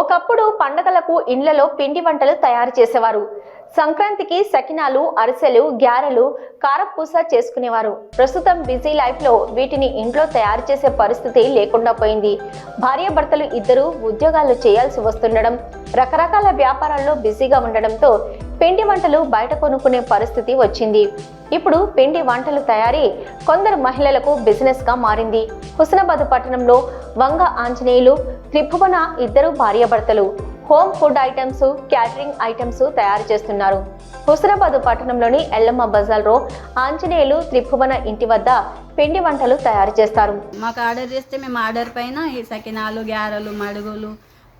ఒకప్పుడు పండగలకు ఇండ్లలో పిండి వంటలు తయారు చేసేవారు. సంక్రాంతికి సకినాలు అరిసెలు గ్యారెలు కారపూస చేసుకునేవారు. ప్రస్తుతం బిజీ లైఫ్లో వీటిని ఇంట్లో తయారు చేసే పరిస్థితి లేకుండా పోయింది. భార్యాభర్తలు ఇద్దరు ఉద్యోగాలు చేయాల్సి వస్తుండడం రకరకాల వ్యాపారాల్లో బిజీగా ఉండడంతో పిండి వంటలు బయట కొనుక్కునే పరిస్థితి వచ్చింది. ఇప్పుడు పిండి వంటలు తయారీ కొందరు మహిళలకు బిజినెస్గా మారింది. హుస్నాబాద్ పట్టణంలో వంగ ఆంజనేయులు త్రిభువన ఇద్దరు భార్యాభర్తలు home food items catering items తయారు చేస్తున్నారు. హుస్నాబాద్ పట్టణంలోని ఎల్లమ్మ బజార్లో ఆంజనేయులు త్రిభువన ఇంటి వద్ద పిండి వంటలు తయారు చేస్తారు. మాకు ఆర్డర్ చేస్తే మేము ఆర్డర్ పైన ఈ సకినాలు గ్యారెలు మడుగులు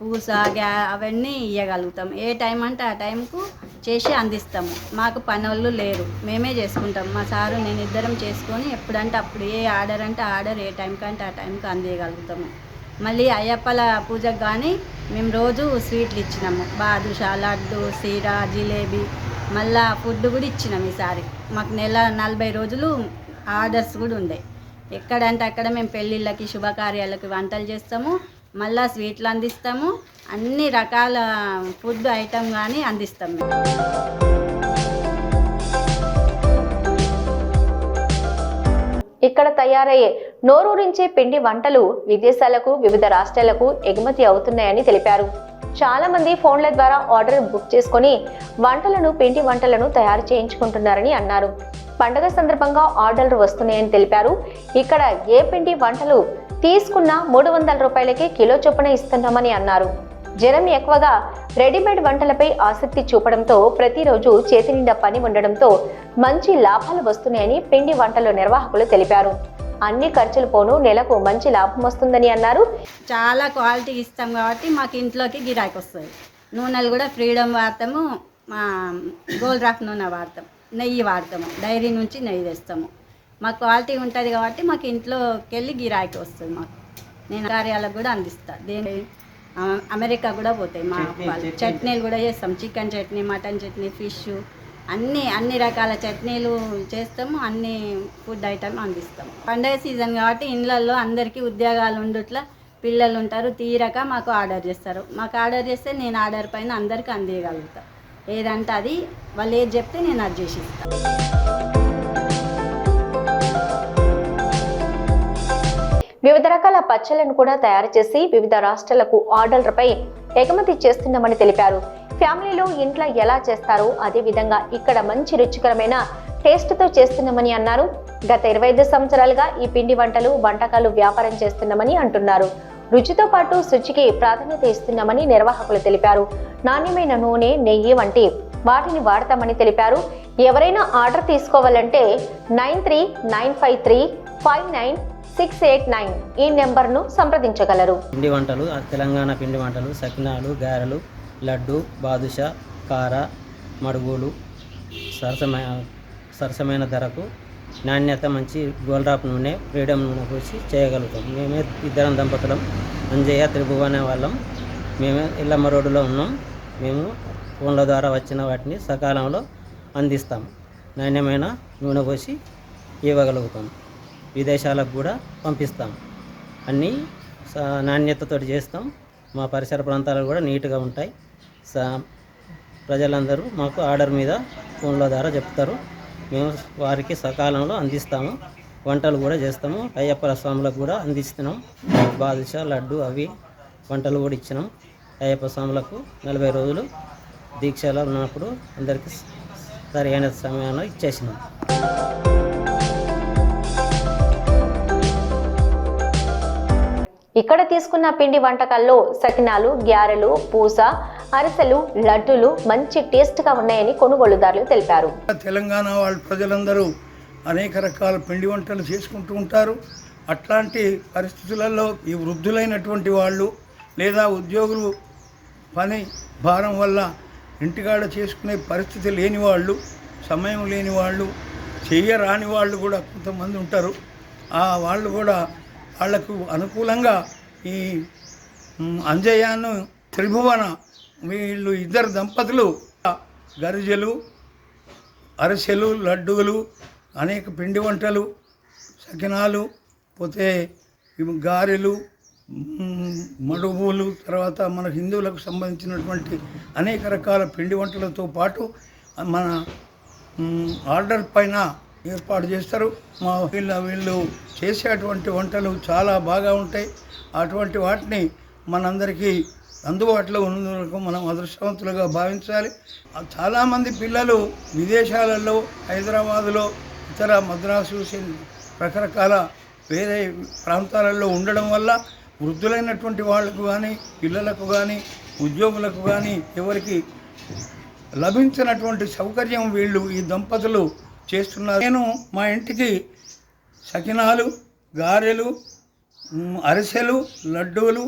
పూస గ్యా అవన్నీ ఇవ్వగలుగుతాం ఏ టైం అంటే ఆ టైంకు చేసి అందిస్తాము మాకు పనులు లేరు. మేమే చేసుకుంటాం. మా సారు నేను ఇద్దరం చేసుకొని ఎప్పుడంటే అప్పుడు ఏ ఆర్డర్ అంటే ఆర్డర్ ఏ టైంకి అంటే ఆ టైంకి అందియగలుగుతాము. మళ్ళీ అయ్యప్పల పూజకు కానీ మేము రోజు స్వీట్లు ఇచ్చినాము. బాదుషా లడ్డు సీర జిలేబీ మళ్ళా ఫుడ్ కూడా ఇచ్చినాం ఈసారి. మాకు నెల నలభై రోజులు ఆర్డర్స్ కూడా ఉండే. ఎక్కడంటే అక్కడ మేము పెళ్ళిళ్ళకి శుభకార్యాలకి వంటలు చేస్తాము. మళ్ళా స్వీట్లు అందిస్తాము. అన్ని రకాల ఫుడ్ ఐటమ్ కానీ అందిస్తాం మేము. ఇక్కడ తయారయ్యే నోరూరించే పిండి వంటలు విదేశాలకు వివిధ రాష్ట్రాలకు ఎగుమతి అవుతున్నాయని తెలిపారు. చాలా మంది ఫోన్ల ద్వారా ఆర్డర్ బుక్ చేసుకొని వంటలను పిండి వంటలను తయారు చేయించుకుంటున్నారని అన్నారు. పండగ సందర్భంగా ఆర్డర్లు వస్తున్నాయని తెలిపారు. ఇక్కడ ఏ పిండి వంటలు తీసుకున్న మూడు వందల రూపాయలకే కిలో చొప్పున ఇస్తున్నామని అన్నారు. జనం ఎక్కువగా రెడీమేడ్ వంటలపై ఆసక్తి చూపడంతో ప్రతిరోజు చేతి నిండా పని ఉండడంతో మంచి లాభాలు వస్తున్నాయని పిండి వంటల నిర్వాహకులు తెలిపారు. అన్ని ఖర్చులు పోను నెలకు మంచి లాభం వస్తుందని అన్నారు. చాలా క్వాలిటీ ఇస్తాం కాబట్టి మాకు ఇంట్లోకి గిరాకీ వస్తుంది. నూనెలు కూడా ఫ్రీడమ్ వాడతాము మా గోల్డ్ రాఫ్ నూనె వాడతాం నెయ్యి వాడతాము డైరీ నుంచి నెయ్యి తెస్తాము. మాకు క్వాలిటీ ఉంటుంది కాబట్టి మాకు ఇంట్లోకి వెళ్ళి గిరాకీ వస్తుంది మాకు. నేను కార్యాలకు కూడా అందిస్తా. దేని అమెరికా కూడా పోతాయి మా చట్నీలు కూడా చేస్తాం. Chicken chutney mutton chutney fish అన్ని అన్ని రకాల చట్నీలు చేస్తాము. అన్ని ఫుడ్ ఐటమ్ అందిస్తాము పండగ సీజన్ కాబట్టి ఇళ్ళల్లో అందరికీ ఉద్యోగాలు ఉండుట్లా పిల్లలు ఉంటారు తీరక మాకు ఆర్డర్ చేస్తారు. మాకు ఆర్డర్ చేస్తే నేను ఆర్డర్ పైన అందరికీ అందియగలుగుతా. ఏదంటే అది వాళ్ళు ఏది చెప్తే నేను అది చేసి ఇస్తాను వివిధ రకాల పచ్చళ్ళను కూడా తయారు చేసి వివిధ రాష్ట్రాలకు ఆర్డర్లపై ఎగుమతి చేస్తున్నామని తెలిపారు. ఫ్యామిలీలో ఇంట్లో ఎలా చేస్తారో అదే విధంగా ఇక్కడ మంచి రుచికరమైన టేస్ట్తో చేస్తున్నామని అన్నారు. గత ఇరవై ఐదు సంవత్సరాలుగా ఈ పిండి వంటలు వంటకాలు వ్యాపారం చేస్తున్నామని అంటున్నారు. రుచితో పాటు శుచికి ప్రాధాన్యత ఇస్తున్నామని నిర్వాహకులు తెలిపారు. నాణ్యమైన నూనె నెయ్యి వంటి వాటిని వాడతామని తెలిపారు. ఎవరైనా ఆర్డర్ తీసుకోవాలంటే nine three nine five three five nine six eight nine ఈ నెంబర్ను సంప్రదించగలరు. పిండి వంటలు తెలంగాణ పిండి వంటలు సకినాలు గారెలు లడ్డు బాదుషా కార మడుగులు సరసమైన సరసమైన ధరకు నాణ్యత మంచి గోల్డ్రాప్ నూనె ఫ్రీడమ్ నూనె పోసి చేయగలుగుతాం. మేమే ఇద్దరం దంపతులం. అంజయ్య త్రిభువన వాళ్ళం. మేమే ఇల్లమ్మ రోడ్డులో ఉన్నాం. మేము ఫోన్ల ద్వారా వచ్చిన వాటిని సకాలంలో అందిస్తాం. నాణ్యమైన నూనె పోసి ఇవ్వగలుగుతాం. విదేశాలకు కూడా పంపిస్తాం. అన్నీ స- నాణ్యతతో చేస్తాం. మా పరిసర ప్రాంతాలు కూడా నీట్గా ఉంటాయి. స ప్రజలందరూ మాకు ఆర్డర్ మీద ఫోన్ల ద్వారా చెప్తారు. మేము వారికి సకాలంలో అందిస్తాము. వంటలు కూడా చేస్తాము. అయ్యప్ప స్వాములకు కూడా అందిస్తున్నాం. బాదుషా లడ్డు అవి వంటలు కూడా ఇచ్చినాం. అయ్యప్ప స్వాములకు నలభై రోజులు దీక్షలో ఉన్నప్పుడు అందరికీ సరైన సమయంలో ఇచ్చేసినాం. ఇక్కడ తీసుకున్న పిండి వంటకాల్లో సకినాలు గ్యారెలు పూస అరిసెలు లడ్డులు మంచి టేస్ట్గా ఉన్నాయని కొనుగోలుదారులు తెలిపారు. తెలంగాణ వాళ్ళ ప్రజలందరూ అనేక రకాల పిండి వంటలు చేసుకుంటూ ఉంటారు. అట్లాంటి పరిస్థితులలో ఈ వృద్ధులైనటువంటి వాళ్ళు లేదా ఉద్యోగులు పని భారం వల్ల ఇంటికాడ చేసుకునే పరిస్థితి లేని వాళ్ళు సమయం లేని వాళ్ళు చేయరాని వాళ్ళు కూడా కొంతమంది ఉంటారు. ఆ వాళ్ళు కూడా వాళ్ళకు అనుకూలంగా ఈ అంజయాను అంజయ్యను త్రిభువన వీళ్ళు ఇద్దరు దంపతులు గరిజలు అరిసెలు లడ్డూలు అనేక పిండి వంటలు సకినాలు పోతే గారెలు మ్, మడుగులు తర్వాత మన హిందువులకు సంబంధించినటువంటి అనేక రకాల పిండి వంటలతో పాటు మన ఆర్డర్ పైన ఏర్పాటు చేస్తారు. మా వీళ్ళ వీళ్ళు చేసేటువంటి వంటలు చాలా బాగా ఉంటాయి. అటువంటి వాటిని మనందరికీ అందుబాటులో ఉన్నందుకు మనం అదృష్టవంతులుగా భావించాలి. చాలామంది పిల్లలు విదేశాలలో హైదరాబాదులో ఇతర మద్రాసు రకరకాల వేరే ప్రాంతాలలో ఉండడం వల్ల వృద్ధులైనటువంటి వాళ్ళకు కానీ పిల్లలకు కానీ ఉద్యోగులకు కానీ ఎవరికి లభించినటువంటి సౌకర్యం వీళ్ళు ఈ దంపతులు చేస్తున్నారు. నేను మా ఇంటికి సకినాలు గారెలు అరిసెలు లడ్డూలు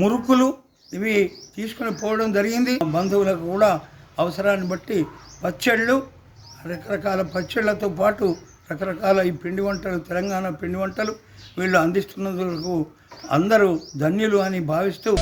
మురుకులు ఇవి తీసుకుని పోవడం జరిగింది. బంధువులకు కూడా అవసరాన్ని బట్టి పచ్చళ్ళు రకరకాల పచ్చళ్ళతో పాటు రకరకాల ఈ పిండి వంటలు తెలంగాణ పిండి వంటలు వీళ్ళు అందిస్తున్నందుకు అందరూ ధన్యులు అని భావిస్తూ